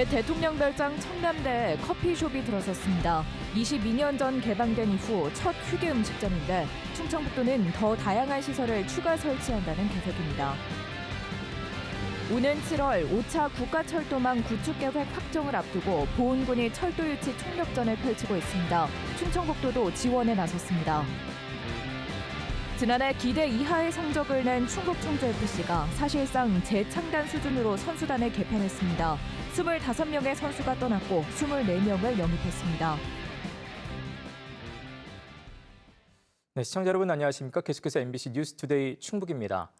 옛 대통령 별장 청남대에 커피숍이 들어섰습니다. 22년 전 개방된 이후 첫 휴게 음식점인데 충청북도는 더 다양한 시설을 추가 설치한다는 계획입니다. 오는 7월 5차 국가철도망 구축 계획 확정을 앞두고 보훈군이 철도 유치 총력전을 펼치고 있습니다. 충청북도도 지원에 나섰습니다. 지난해 기대 이하의 성적을 낸 충북 청주FC가 사실상 재창단 수준으로 선수단을 개편했습니다. 25명의 선수가 떠났고 24명을 영입했습니다. 네, 시청자 여러분 안녕하십니까? 계속해서 MBC 뉴스투데이 충북입니다.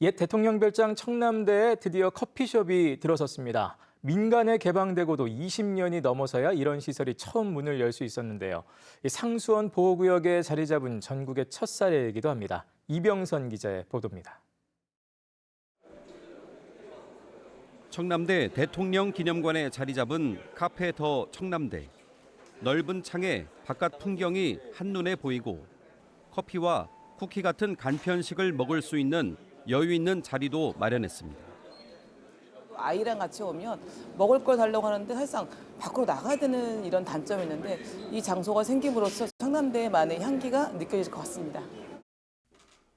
옛 대통령 별장 청남대에 드디어 커피숍이 들어섰습니다. 민간에 개방되고도 20년이 넘어서야 이런 시설이 처음 문을 열 수 있었는데요. 이 상수원 보호구역에 자리 잡은 전국의 첫 사례이기도 합니다. 이병선 기자의 보도입니다. 청남대 대통령 기념관에 자리 잡은 카페 더 청남대. 넓은 창에 바깥 풍경이 한눈에 보이고 커피와 쿠키 같은 간편식을 먹을 수 있는 여유 있는 자리도 마련했습니다. 아이랑 같이 오면 먹을 걸 달라고 하는데 사실상 밖으로 나가야 되는 이런 단점이 있는데 이 장소가 생김으로써 청남대만의 향기가 느껴질 것 같습니다.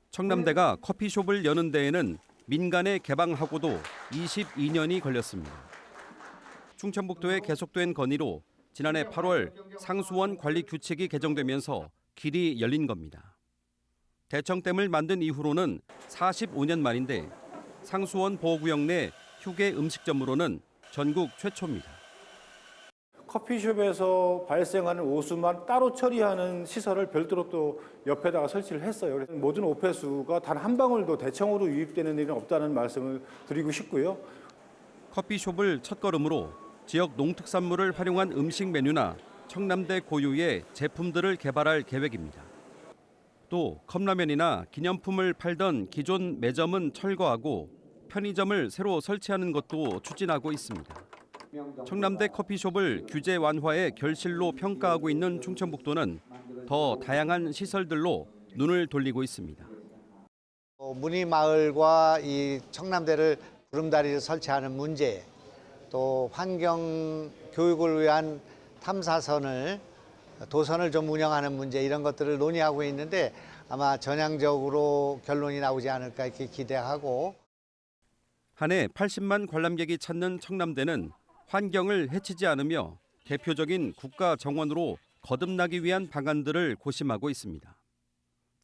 청남대가 커피숍을 여는 데에는 민간에 개방하고도 22년이 걸렸습니다. 충청북도에 계속된 건의로 지난해 8월 상수원 관리 규칙이 개정되면서 길이 열린 겁니다. 대청댐을 만든 이후로는 45년 만인데 상수원 보호구역 내 휴게 음식점으로는 전국 최초입니다. 커피숍에서 발생하는 오수만 따로 처리하는 시설을 별도로 또 옆에다가 설치를 했어요. 그래서 모든 오폐수가 단 한 방울도 대청으로 유입되는 일은 없다는 말씀을 드리고 싶고요. 커피숍을 첫걸음으로 지역 농특산물을 활용한 음식 메뉴나 청남대 고유의 제품들을 개발할 계획입니다. 또 컵라면이나 기념품을 팔던 기존 매점은 철거하고 편의점을 새로 설치하는 것도 추진하고 있습니다. 청남대 커피숍을 규제 완화의 결실로 평가하고 있는 충청북도는 더 다양한 시설들로 눈을 돌리고 있습니다. 어, 문희 마을과 이 청남대를 구름다리를 설치하는 문제, 또 환경 교육을 위한 탐사선을 도선을 좀 운영하는 문제 이런 것들을 논의하고 있는데 아마 전향적으로 결론이 나오지 않을까 이렇게 기대하고 한해 80만 관람객이 찾는 청남대는 환경을 해치지 않으며 대표적인 국가 정원으로 거듭나기 위한 방안들을 고심하고 있습니다.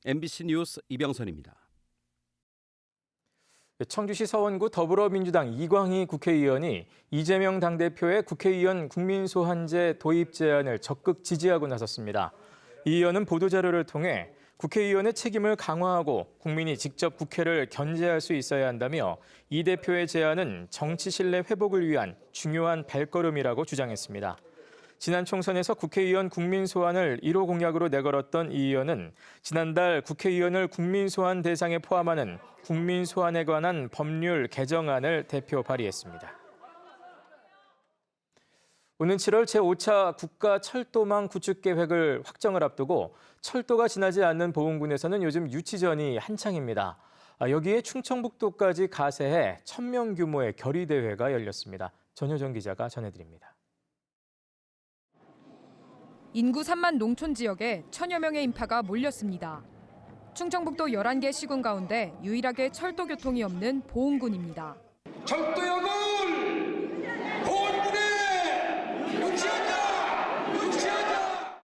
MBC 뉴스 이병선입니다. 청주시 서원구 더불어민주당 이광희 국회의원이 이재명 당대표의 국회의원 국민소환제 도입 제안을 적극 지지하고 나섰습니다. 이 의원은 보도자료를 통해 국회의원의 책임을 강화하고 국민이 직접 국회를 견제할 수 있어야 한다며 이 대표의 제안은 정치 신뢰 회복을 위한 중요한 발걸음이라고 주장했습니다. 지난 총선에서 국회의원 국민 소환을 1호 공약으로 내걸었던 이 의원은 지난달 국회의원을 국민 소환 대상에 포함하는 국민 소환에 관한 법률 개정안을 대표 발의했습니다. 오는 7월 제5차 국가 철도망 구축 계획을 확정을 앞두고 철도가 지나지 않는 보훈군에서는 요즘 유치전이 한창입니다. 아, 여기에 충청북도까지 가세해 1000명 규모의 결의대회가 열렸습니다. 전효정 기자가 전해드립니다. 인구 3만 농촌 지역에 천여 명의 인파가 몰렸습니다. 충청북도 11개 시군 가운데 유일하게 철도 교통이 없는 보은군입니다. 철도역을 보훈군에 유치하자! 유치하자!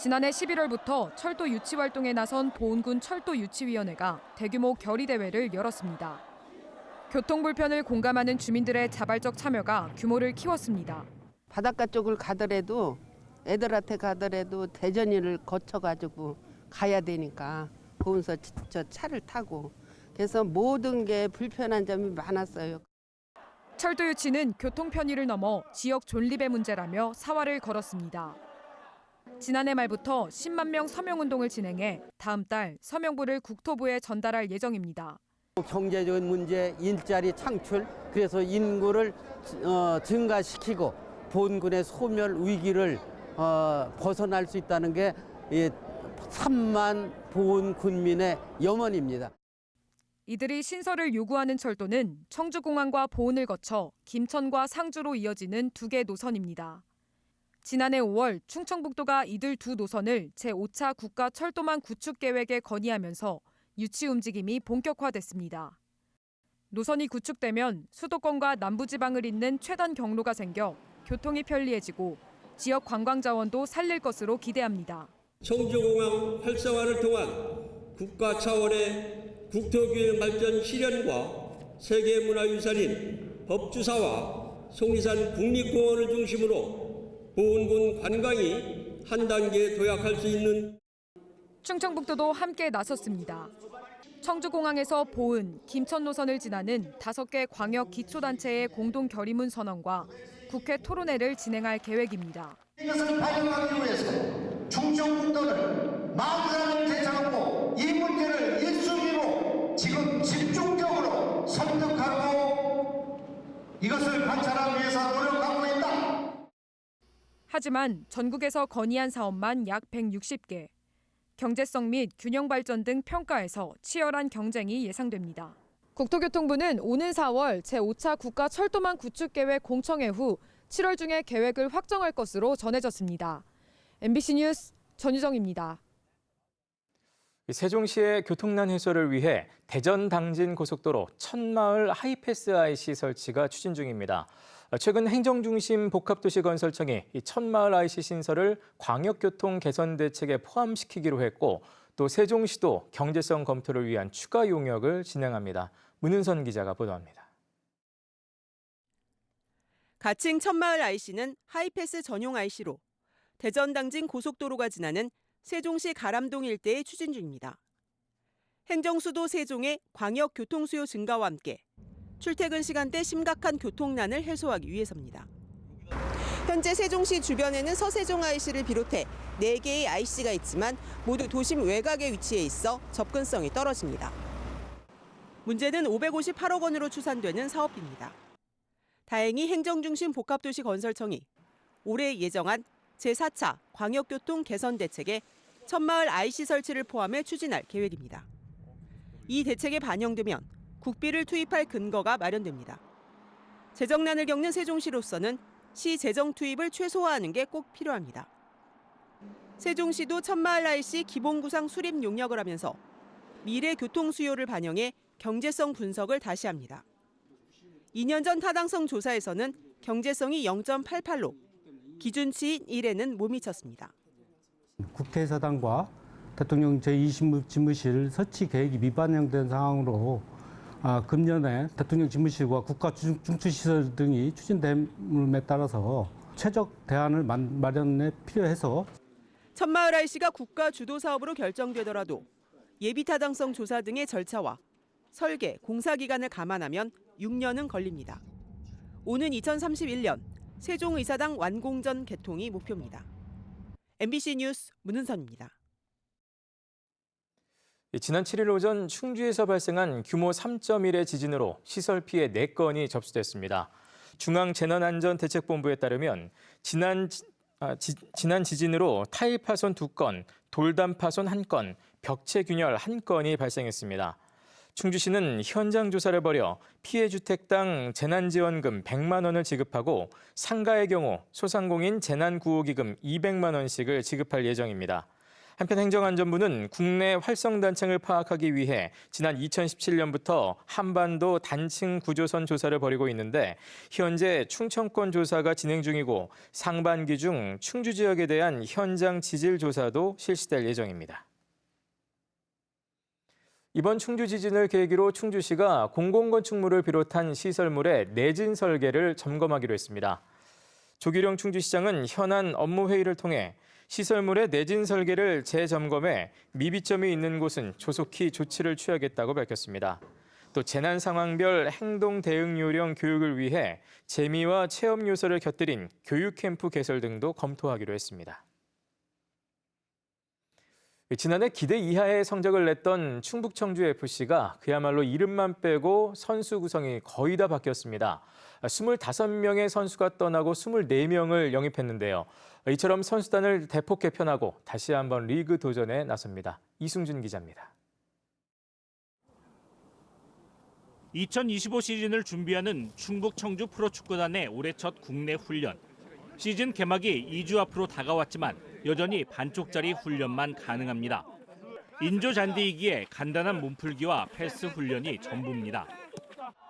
지난해 11월부터 철도 유치 활동에 나선 보은군 철도 유치위원회가 대규모 결의 대회를 열었습니다. 교통 불편을 공감하는 주민들의 자발적 참여가 규모를 키웠습니다. 바닷가 쪽을 가더라도 애들한테 가더라도 대전이를 거쳐가지고 가야 되니까 보면서 저 차를 타고 그래서 모든 게 불편한 점이 많았어요. 철도 유치는 교통 편의를 넘어 지역 존립의 문제라며 사활을 걸었습니다. 지난해 말부터 10만 명 서명 운동을 진행해 다음 달 서명부를 국토부에 전달할 예정입니다. 경제적인 문제, 일자리 창출, 그래서 인구를 어, 증가시키고 본군의 소멸 위기를 어, 벗어날 수 있다는 게이 3만 보훈 군민의 염원입니다. 이들이 신설을 요구하는 철도는 청주공항과 보은을 거쳐 김천과 상주로 이어지는 두 개 노선입니다. 지난해 5월 충청북도가 이들 두 노선을 제5차 국가 철도망 구축 계획에 건의하면서 유치 움직임이 본격화됐습니다. 노선이 구축되면 수도권과 남부지방을 잇는 최단 경로가 생겨 교통이 편리해지고 지역 관광 자원도 살릴 것으로 기대합니다. 청주공항 활성화를 통한 국가 차원의 국토균형 발전 실현과 세계문화유산인 법주사와 속리산 국립공원을 중심으로 보은군 관광이 한 단계 도약할 수 있는 충청북도도 함께 나섰습니다. 청주공항에서 보은, 김천 노선을 지나는 다섯 개 광역 기초단체의 공동 결의문 선언과 국회 토론회를 진행할 계획입니다. 이것을 발견하기 위해서 충청북도는 만사를 대처하고 이 문제를 일순위로 지금 집중적으로 설득하고 이것을 관찰하기 위해서 노력하고. 하지만 전국에서 건의한 사업만 약 160개. 경제성 및 균형 발전 등 평가에서 치열한 경쟁이 예상됩니다. 국토교통부는 오는 4월 제5차 국가 철도망 구축 계획 공청회 후 7월 중에 계획을 확정할 것으로 전해졌습니다. MBC 뉴스 전유정입니다. 세종시의 교통난 해소를 위해 대전 당진 고속도로 천마을 하이패스 IC 설치가 추진 중입니다. 최근 행정중심 복합도시 건설청이 이 천마을 IC 신설을 광역교통 개선 대책에 포함시키기로 했고 또 세종시도 경제성 검토를 위한 추가 용역을 진행합니다. 문은선 기자가 보도합니다. 가칭 천마을 IC는 하이패스 전용 IC로 대전 당진 고속도로가 지나는 세종시 가람동 일대에 추진 중입니다. 행정수도 세종의 광역 교통 수요 증가와 함께 출퇴근 시간대 심각한 교통난을 해소하기 위해서입니다. 현재 세종시 주변에는 서세종 IC를 비롯해 4개의 IC가 있지만 모두 도심 외곽에 위치해 있어 접근성이 떨어집니다. 문제는 558억 원으로 추산되는 사업비입니다. 다행히 행정중심 복합도시 건설청이 올해 예정한 제4차 광역교통 개선 대책에 천마을 IC 설치를 포함해 추진할 계획입니다. 이 대책에 반영되면 국비를 투입할 근거가 마련됩니다. 재정난을 겪는 세종시로서는 시 재정 투입을 최소화하는 게 꼭 필요합니다. 세종시도 천마을 IC 기본구상 수립 용역을 하면서 미래 교통 수요를 반영해 경제성 분석을 다시 합니다. 2년 전 타당성 조사에서는 경제성이 0.88로 기준치인 1에는 못 미쳤습니다. 국회의사당과 대통령 제20집무실 설치 계획이 미반영된 상황으로 아, 금년에 대통령 집무실과 국가 중추시설 등이 추진됨에 따라서 최적 대안을 마련에 필요해서 천마을 IC가 국가 주도 사업으로 결정되더라도 예비 타당성 조사 등의 절차와 설계, 공사 기간을 감안하면 6년은 걸립니다. 오는 2031년 세종의사당 완공 전 개통이 목표입니다. MBC 뉴스 문은선입니다. 지난 7일 오전 충주에서 발생한 규모 3.1의 지진으로 시설 피해 4건이 접수됐습니다. 중앙재난안전대책본부에 따르면 지난, 아, 지, 지난 지진으로 타일 파손 2건, 돌담 파손 1건, 벽체 균열 1건이 발생했습니다. 충주시는 현장 조사를 벌여 피해 주택당 재난지원금 100만 원을 지급하고 상가의 경우 소상공인 재난구호기금 200만 원씩을 지급할 예정입니다. 한편 행정안전부는 국내 활성단층을 파악하기 위해 지난 2017년부터 한반도 단층 구조선 조사를 벌이고 있는데 현재 충청권 조사가 진행 중이고 상반기 중 충주 지역에 대한 현장 지질 조사도 실시될 예정입니다. 이번 충주 지진을 계기로 충주시가 공공건축물을 비롯한 시설물의 내진 설계를 점검하기로 했습니다. 조기령 충주시장은 현안 업무 회의를 통해 시설물의 내진 설계를 재점검해 미비점이 있는 곳은 조속히 조치를 취하겠다고 밝혔습니다. 또 재난 상황별 행동 대응 요령 교육을 위해 재미와 체험 요소를 곁들인 교육 캠프 개설 등도 검토하기로 했습니다. 지난해 기대 이하의 성적을 냈던 충북 청주 FC가 그야말로 이름만 빼고 선수 구성이 거의 다 바뀌었습니다. 25명의 선수가 떠나고 24명을 영입했는데요. 이처럼 선수단을 대폭 개편하고 다시 한번 리그 도전에 나섭니다. 이승준 기자입니다. 2025 시즌을 준비하는 충북 청주 프로축구단의 올해 첫 국내 훈련. 시즌 개막이 2주 앞으로 다가왔지만 여전히 반쪽짜리 훈련만 가능합니다. 인조 잔디이기에 간단한 몸풀기와 패스 훈련이 전부입니다.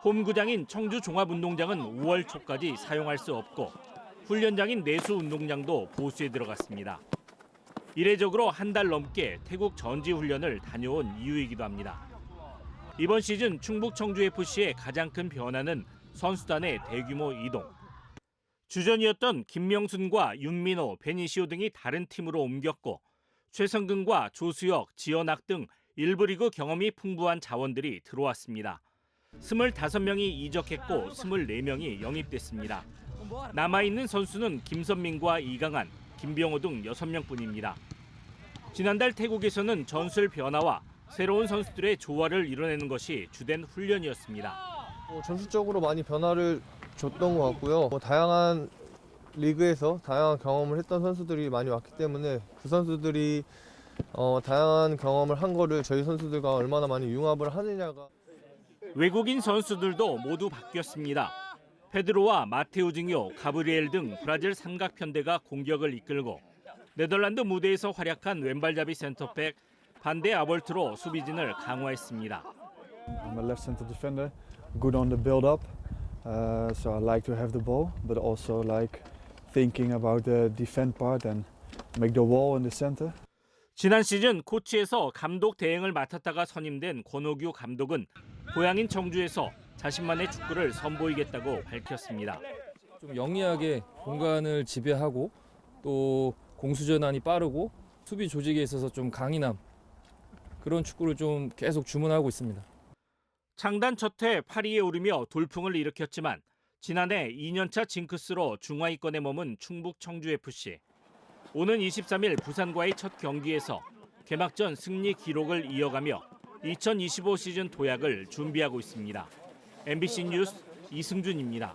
홈구장인 청주 종합운동장은 5월 초까지 사용할 수 없고 훈련장인 내수 운동장도 보수에 들어갔습니다. 이례적으로 한 달 넘게 태국 전지 훈련을 다녀온 이유이기도 합니다. 이번 시즌 충북 청주 FC의 가장 큰 변화는 선수단의 대규모 이동. 주전이었던 김명순과 윤민호, 베니시오 등이 다른 팀으로 옮겼고 최성근과 조수혁, 지연학 등 일부 리그 경험이 풍부한 자원들이 들어왔습니다. 25명이 이적했고 24명이 영입됐습니다. 남아있는 선수는 김선민과 이강한, 김병호 등 6명뿐입니다. 지난달 태국에서는 전술 변화와 새로운 선수들의 조화를 이뤄내는 것이 주된 훈련이었습니다. 뭐 전술적으로 많이 변화를 줬던 것 같고요. 뭐 다양한 리그에서 다양한 경험을 했던 선수들이 많이 왔기 때문에 그 선수들이 어, 다양한 경험을 한 거를 저희 선수들과 얼마나 많이 융합을 하느냐가 외국인 선수들도 모두 바뀌었습니다. 페드로와 마테우 징요, 가브리엘 등 브라질 삼각편대가 공격을 이끌고 네덜란드 무대에서 활약한 왼발잡이 센터백 반데 아볼트로 수비진을 강화했습니다. I'm a left center defender, good on the build up. Uh, so I like to have the ball, but also like thinking about the defend part and make the wall in the center. 지난 시즌 코치에서 감독 대행을 맡았다가 선임된 권호규 감독은 고향인 청주에서 자신만의 축구를 선보이겠다고 밝혔습니다. 좀 영리하게 공간을 지배하고 또 공수 전환이 빠르고 수비 조직에 있어서 좀 강인함 그런 축구를 좀 계속 주문하고 있습니다. 창단 첫해 8위에 오르며 돌풍을 일으켰지만 지난해 2년차 징크스로 중하위권에 머문 충북 청주FC. 오는 23일 부산과의 첫 경기에서 개막전 승리 기록을 이어가며 2025 시즌 도약을 준비하고 있습니다. MBC 뉴스 이승준입니다.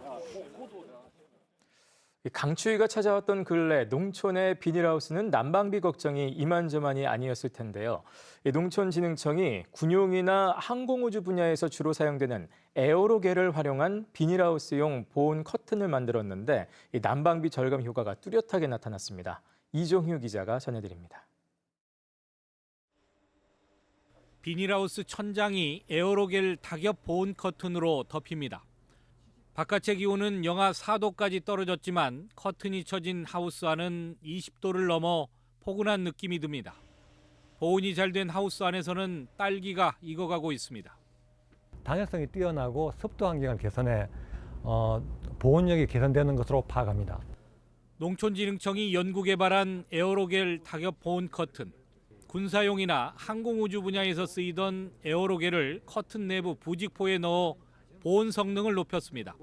강추위가 찾아왔던 근래 농촌의 비닐하우스는 난방비 걱정이 이만저만이 아니었을 텐데요. 농촌진흥청이 군용이나 항공우주 분야에서 주로 사용되는 에어로겔을 활용한 비닐하우스용 보온 커튼을 만들었는데 난방비 절감 효과가 뚜렷하게 나타났습니다. 이종휴 기자가 전해드립니다. 비닐하우스 천장이 에어로겔 낙엽 보온 커튼으로 덮입니다. 바깥의 기온은 영하 4도까지 떨어졌지만 커튼이 쳐진 하우스 안은 20도를 넘어 포근한 느낌이 듭니다. 보온이 잘 된 하우스 안에서는 딸기가 익어가고 있습니다. 단열성이 뛰어나고 습도 환경을 개선해 어, 보온력이 개선되는 것으로 파악합니다. 농촌진흥청이 연구 개발한 에어로겔 낙엽 보온 커튼. 군사용이나 항공우주 분야에서 쓰이던 에어로겔을 커튼 내부 부직포에 넣어 보온 성능을 높였습니다.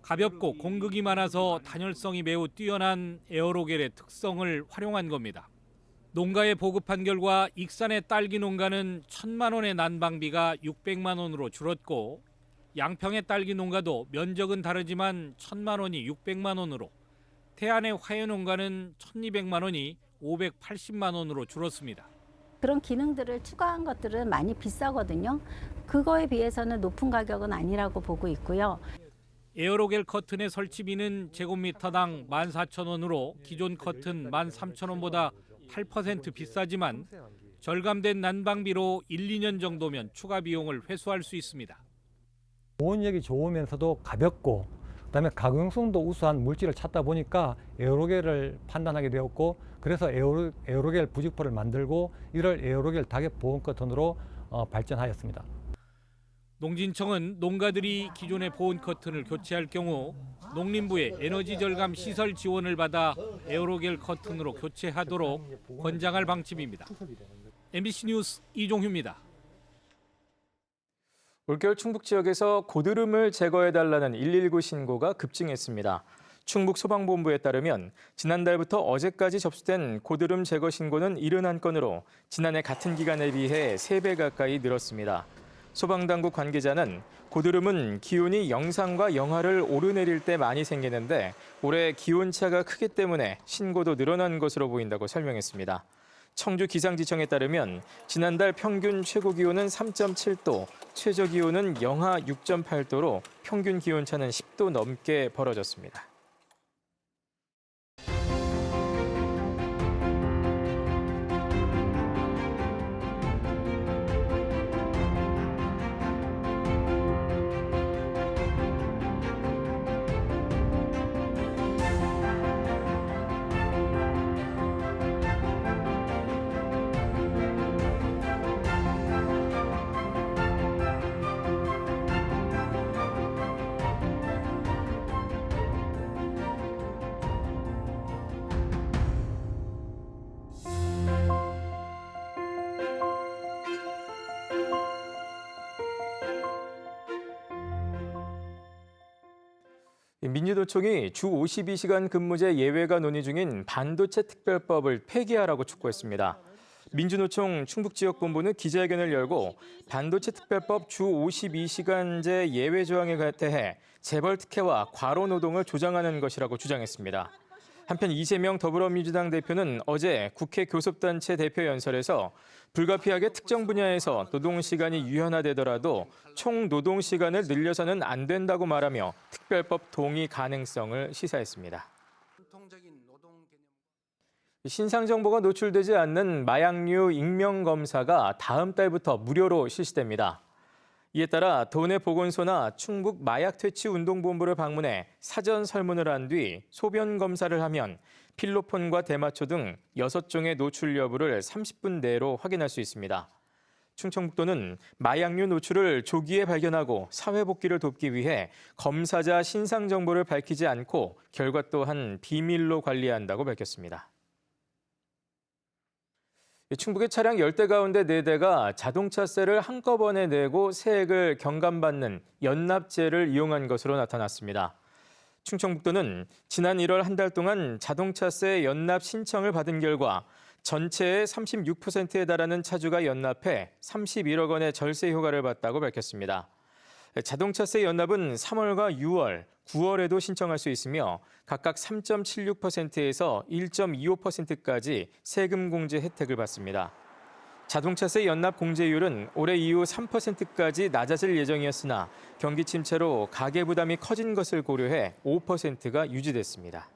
가볍고 공극이 많아서 단열성이 매우 뛰어난 에어로겔의 특성을 활용한 겁니다. 농가에 보급한 결과 익산의 딸기 농가는 천만 원의 난방비가 600만 원으로 줄었고 양평의 딸기 농가도 면적은 다르지만 천만 원이 600만 원으로 태안의 화훼 농가는 1200만 원이 580만 원으로 줄었습니다. 그런 기능들을 추가한 것들은 많이 비싸거든요. 그거에 비해서는 높은 가격은 아니라고 보고 있고요. 에어로겔 커튼의 설치비는 제곱미터당 14,000원으로 기존 커튼 13,000원보다 8% 비싸지만 절감된 난방비로 1, 2년 정도면 추가 비용을 회수할 수 있습니다. 보온력이 좋으면서도 가볍고 그다음에 가공성도 우수한 물질을 찾다 보니까 에어로겔을 판단하게 되었고 그래서 에어로, 에어로겔 부직포를 만들고 이를 에어로겔 낙엽 보온 커튼으로 어, 발전하였습니다. 농진청은 농가들이 기존의 보온 커튼을 교체할 경우 농림부의 에너지 절감 시설 지원을 받아 에어로겔 커튼으로 교체하도록 권장할 방침입니다. MBC 뉴스 이종휴입니다. 올겨울 충북 지역에서 고드름을 제거해달라는 119 신고가 급증했습니다. 충북 소방본부에 따르면 지난달부터 어제까지 접수된 고드름 제거 신고는 71건으로 지난해 같은 기간에 비해 3배 가까이 늘었습니다. 소방당국 관계자는 고드름은 기온이 영상과 영하를 오르내릴 때 많이 생기는데 올해 기온차가 크기 때문에 신고도 늘어난 것으로 보인다고 설명했습니다. 청주 기상지청에 따르면 지난달 평균 최고 기온은 3.7도, 최저 기온은 영하 6.8도로 평균 기온차는 10도 넘게 벌어졌습니다. 민주노총이 주 52시간 근무제 예외가 논의 중인 반도체 특별법을 폐기하라고 촉구했습니다. 민주노총 충북지역본부는 기자회견을 열고 반도체 특별법 주 52시간제 예외 조항에 대해 재벌 특혜와 과로 노동을 조장하는 것이라고 주장했습니다. 한편 이재명 더불어민주당 대표는 어제 국회 교섭단체 대표 연설에서 불가피하게 특정 분야에서 노동시간이 유연화되더라도 총 노동시간을 늘려서는 안 된다고 말하며 특별법 동의 가능성을 시사했습니다. 신상 정보가 노출되지 않는 마약류 익명 검사가 다음 달부터 무료로 실시됩니다. 이에 따라 도내 보건소나 충북 마약 퇴치 운동본부를 방문해 사전 설문을 한 뒤 소변 검사를 하면 필로폰과 대마초 등 6종의 노출 여부를 30분 내로 확인할 수 있습니다. 충청북도는 마약류 노출을 조기에 발견하고 사회 복귀를 돕기 위해 검사자 신상 정보를 밝히지 않고 결과 또한 비밀로 관리한다고 밝혔습니다. 충북의 차량 10대 가운데 4대가 자동차세를 한꺼번에 내고 세액을 경감받는 연납제를 이용한 것으로 나타났습니다. 충청북도는 지난 1월 한 달 동안 자동차세 연납 신청을 받은 결과 전체의 36%에 달하는 차주가 연납해 31억 원의 절세 효과를 봤다고 밝혔습니다. 자동차세 연납은 3월과 6월, 9월에도 신청할 수 있으며 각각 3.76%에서 1.25%까지 세금 공제 혜택을 받습니다. 자동차세 연납 공제율은 올해 이후 3%까지 낮아질 예정이었으나 경기 침체로 가계 부담이 커진 것을 고려해 5%가 유지됐습니다.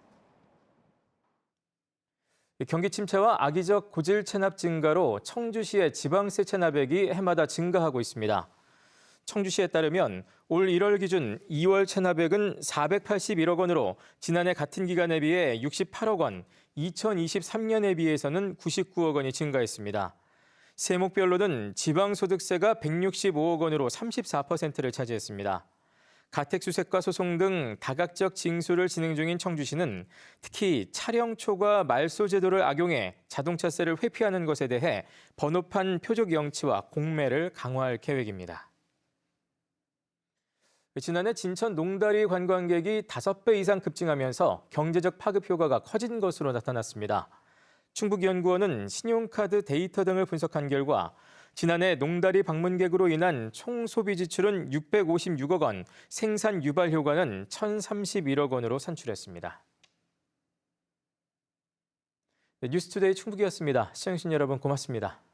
경기 침체와 악의적 고질 체납 증가로 청주시의 지방세 체납액이 해마다 증가하고 있습니다. 청주시에 따르면 올 1월 기준 2월 체납액은 481억 원으로 지난해 같은 기간에 비해 68억 원, 2023년에 비해서는 99억 원이 증가했습니다. 세목별로는 지방소득세가 165억 원으로 34%를 차지했습니다. 가택수색과 소송 등 다각적 징수를 진행 중인 청주시는 특히 차량초과 말소 제도를 악용해 자동차세를 회피하는 것에 대해 번호판 표적 영치와 공매를 강화할 계획입니다. 지난해 진천 농다리 관광객이 5배 이상 급증하면서 경제적 파급 효과가 커진 것으로 나타났습니다. 충북연구원은 신용카드 데이터 등을 분석한 결과 지난해 농다리 방문객으로 인한 총 소비 지출은 656억 원, 생산 유발 효과는 1,031억 원으로 산출했습니다. 네, 뉴스투데이 충북이었습니다. 시청해주신 여러분 고맙습니다.